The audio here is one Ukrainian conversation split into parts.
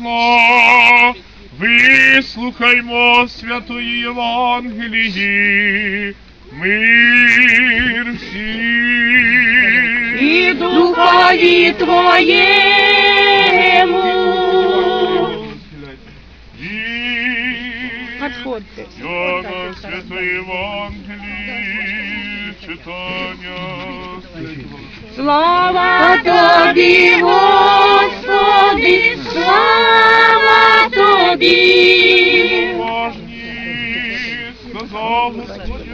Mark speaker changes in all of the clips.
Speaker 1: Мо, Вислухаймо святої Євангелії, мир всім.
Speaker 2: і духові твоєму. Отходьте.
Speaker 1: Йона святої Євангелії, читання.
Speaker 2: Слава тобі, Господи, слава тобі.
Speaker 1: Сказав Господь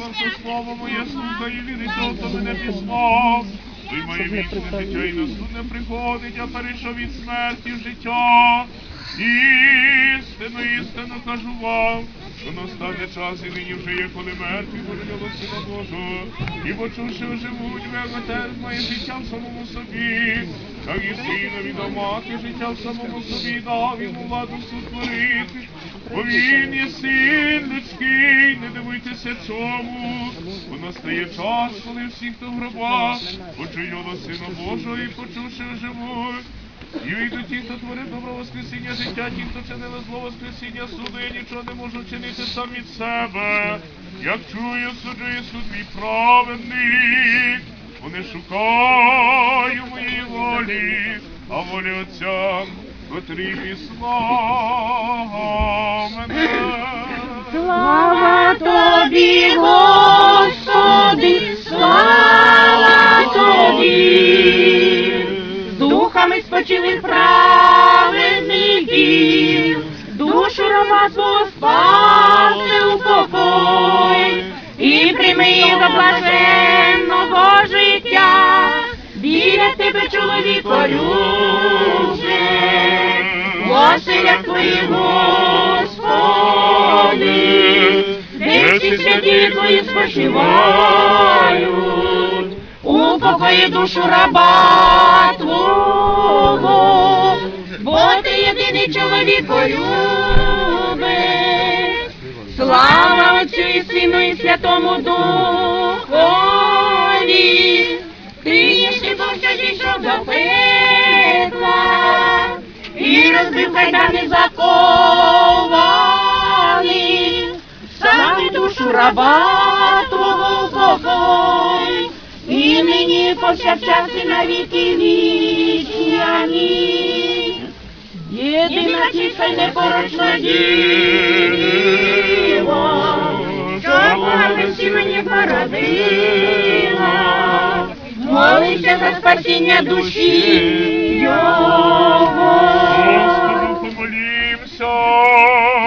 Speaker 1: вам, що слово моє слуха і вірить, хто мене післав. Той має вічне життя і на суд не приходить, а перейшов від смерті в життя. Істину, істину кажу вам, що настане час і нині вже є, коли мертві будуть Сина Божого, і почувши живуть, веметер має життя в самому собі, так і синові до мати життя в самому собі дав йому владу сотворити. Бо він є син людський, не дивуйтеся чому, бо настає час, коли всі, хто в гробах, до Сина Божого і почувши живуть. І вийдуть ті, хто творив добро воскресіння життя, ті, хто чинили зло воскресіння суду, я нічого не можу чинити сам від себе. Як чую, суджує суд мій праведний, вони шукаю моєї волі, а волі Отця, котрий післав мене.
Speaker 2: Слава тобі, Господи, спочили праведників, душу раба свого спаси у покой, і прийми до блаженного життя, біля тебе чоловіко любже, Василя твої, Господи, де всі святі твої спочивають, у покої душу раба Твого, бо ти єдиний чоловік любиш. Слава Отцю і Сину і Святому Духові, Трішки Бог що дійшов до пекла, і розбив кайдани заковані, сам душу раба і нині повсякчас і на віки вічні. Амінь. Єдина чиста й непорочна діва, що всі мені породила, молися за спасіння душі його.
Speaker 1: Господу помолімся.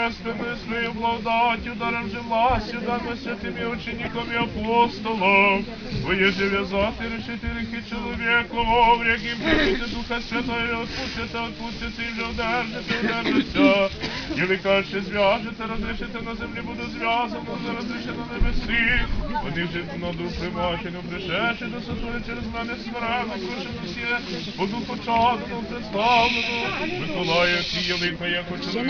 Speaker 1: Христос, Божественною своєю благодаттю, даром же властю, дано святими учеником і апостолом, Твоє же в'язати, решити ріхи чоловіком, яким просити Духа Святого, отпустите, отпустите, і вже одержите, одержиться. І ви кажете, зв'яжете, розрішите на землі, буду зв'язано, розрішите на небесі. Вони вже на дух примачено, пришедши до сотворі через мене смиренно, слушай всі, по духу чадано, представлено, Миколая, Кія, Лика, я хочу
Speaker 2: Ще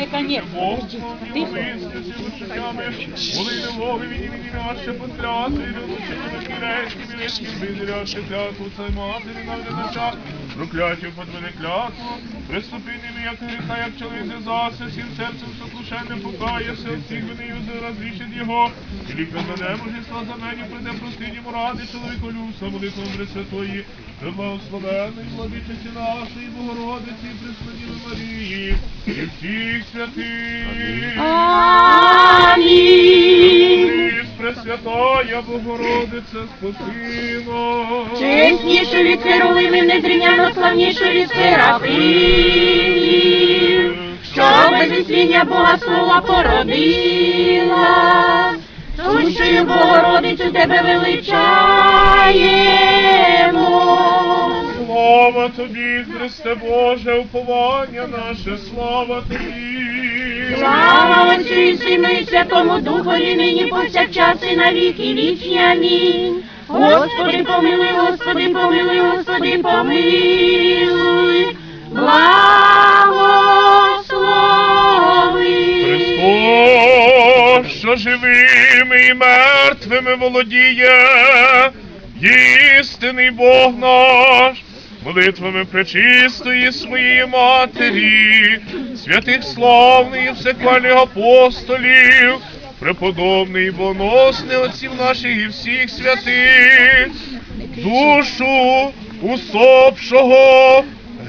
Speaker 2: не
Speaker 1: Боги, він імені ваше потряси, і вилучені на кірейські, білецькі, визрявши клятву, це матері на глядача, прокляттю под мене клятву, приступи ними, як гріха, як чоловік зв'язався, всім серцем сослушенним покаявся, всіх винив розрішить його, і лікар на небо, жісла за мені, прийде ради, чоловіку люса, молитвом Пресвятої, Преблагословенної, владичиці нашої, Богородиці, Преснодіви Марії, і всіх святих.
Speaker 2: Амінь.
Speaker 1: Пресвятая Богородице, спасино.
Speaker 2: Чеснішу від херувимів, незрівняно славнішу від серафимів, що без Бога слова породила. Сущою Богородицю тебе величаємо.
Speaker 1: Слава тобі, Христе Боже, уповання наше, слава тобі.
Speaker 2: Слава Отцю і Сину і Святому Духові, нині повсякчас і на віки вічні. Амінь. Господи, помилуй, Господи, помилуй, Господи, помилуй. Благослови.
Speaker 1: Христос, що живими і мертвими володіє, істинний Бог наш, молитвами пречистої своєї матері, святих славних і всехвальних апостолів, преподобний і боносний отців наших і всіх святих, душу усопшого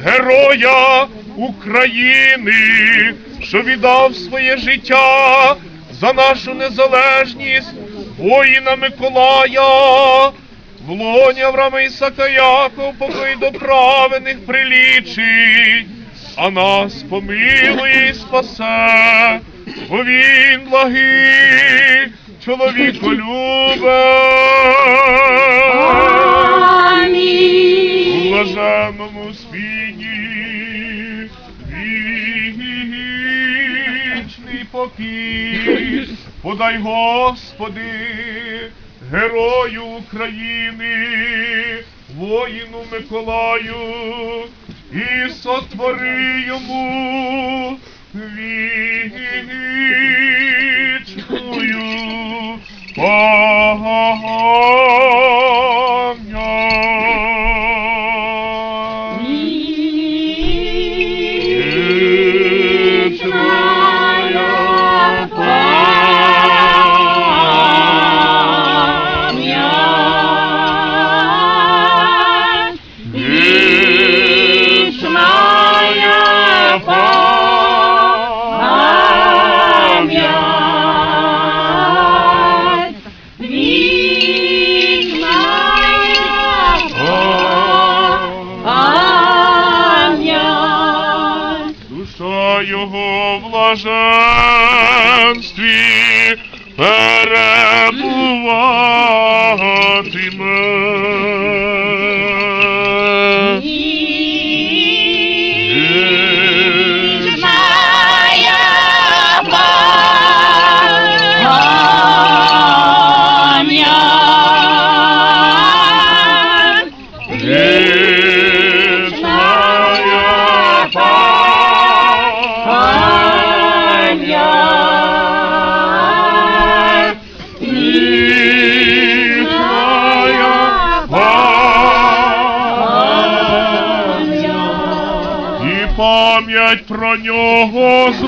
Speaker 1: героя України, що віддав своє життя за нашу незалежність, воїна Миколая, в лоні Авраама Ісака Яков, покой до праведних прилічить, а нас помилує і спасе, бо він благий, чоловіко
Speaker 2: Амінь.
Speaker 1: блаженному вічний покій, подай Господи, герою України, воїну Миколаю, і сотвори йому вічную. Його
Speaker 2: пам'ять
Speaker 1: про нього з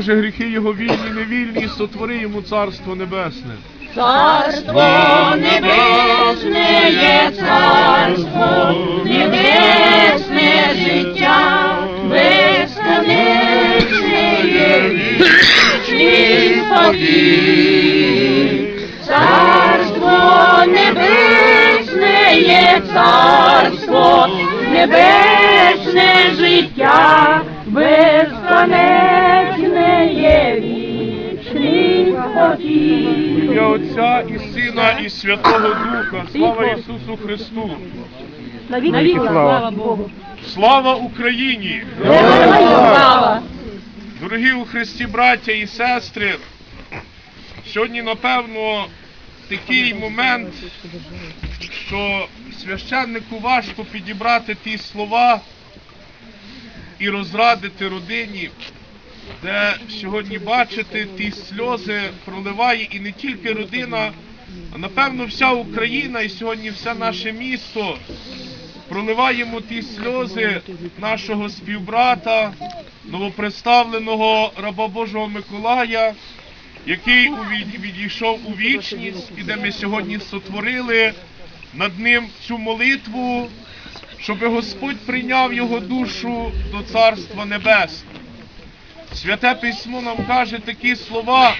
Speaker 1: Боже гріхи його вільні, невільні, сотвори йому царство небесне.
Speaker 2: Царство небесне є царство, небесне життя, безконечне є вічний спокій. Царство небесне є царство, небесне життя, безконечне є вічний спокій.
Speaker 1: Ім'я Отця і Сина, і Святого Духа. Слава Ісусу Христу!
Speaker 2: Навіки слава Богу.
Speaker 1: Слава Україні!
Speaker 2: Слава.
Speaker 1: Дорогі у Христі браття і сестри, сьогодні, напевно, такий момент, що священнику важко підібрати ті слова і розрадити родині, де сьогодні бачите, ті сльози проливає і не тільки родина, а напевно вся Україна і сьогодні все наше місто проливаємо ті сльози нашого співбрата, новопредставленого раба Божого Миколая, який відійшов у вічність, і де ми сьогодні сотворили над ним цю молитву, щоб Господь прийняв його душу до Царства Небесного. Святе письмо нам каже такі слова,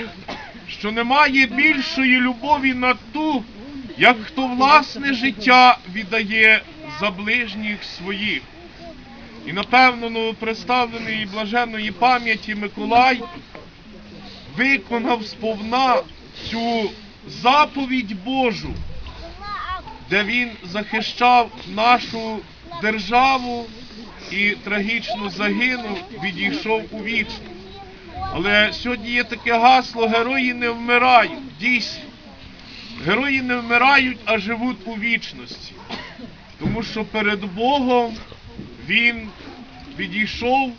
Speaker 1: що немає більшої любові на ту, як хто власне життя віддає за ближніх своїх. І напевно новоприставлений блаженної пам'яті Миколай виконав сповна цю заповідь Божу, де він захищав нашу державу і трагічно загинув, відійшов у вічність. Але сьогодні є таке гасло Герої не вмирають. Дійсно, герої не вмирають, а живуть у вічності. Тому що перед Богом він відійшов,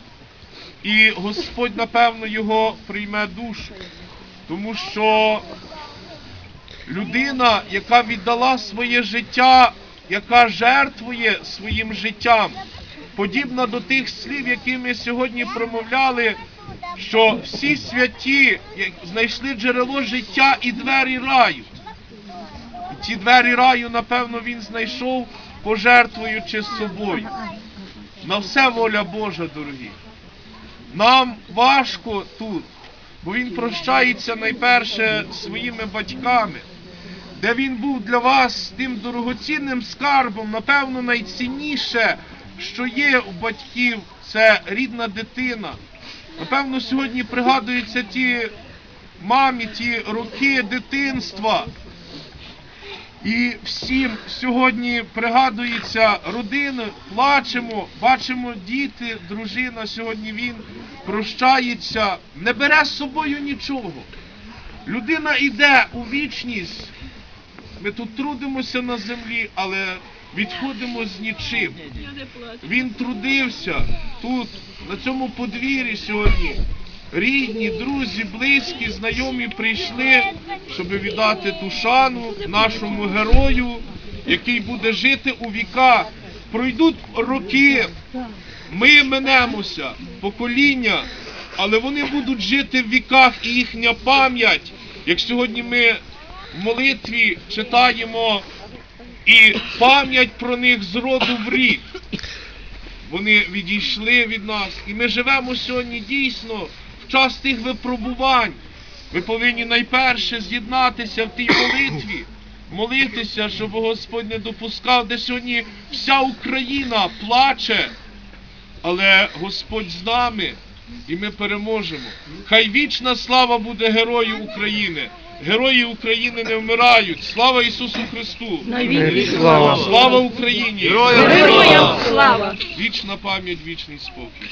Speaker 1: і Господь, напевно, його прийме душу. Тому що людина, яка віддала своє життя, яка жертвує своїм життям, подібна до тих слів, які ми сьогодні промовляли, що всі святі знайшли джерело життя і двері раю. І ці двері раю, напевно, він знайшов, пожертвуючи собою. На все воля Божа, дорогі. Нам важко тут, бо він прощається найперше своїми батьками, де він був для вас тим дорогоцінним скарбом, напевно, найцінніше, що є у батьків, це рідна дитина. Напевно, сьогодні пригадуються ті мамі, ті роки дитинства. І всім сьогодні пригадується родини, плачемо, бачимо діти, дружина. Сьогодні він прощається, не бере з собою нічого. Людина йде у вічність. Ми тут трудимося на землі, але відходимо з нічим. Він трудився тут, на цьому подвір'ї сьогодні. Рідні, друзі, близькі, знайомі прийшли, щоб віддати ту шану нашому герою, який буде жити у віка. Пройдуть роки, ми минемося, покоління, але вони будуть жити в віках і їхня пам'ять, як сьогодні ми в молитві читаємо і пам'ять про них з роду в рік. Вони відійшли від нас, і ми живемо сьогодні дійсно в час тих випробувань. Ви повинні найперше з'єднатися в тій молитві, молитися, щоб Господь не допускав, де сьогодні вся Україна плаче, але Господь з нами, і ми переможемо. Хай вічна слава буде герою України. Герої України не вмирають. Слава Ісусу Христу!
Speaker 3: Слава.
Speaker 1: Слава Україні!
Speaker 2: Героям слава!
Speaker 1: Вічна пам'ять, вічний спокій.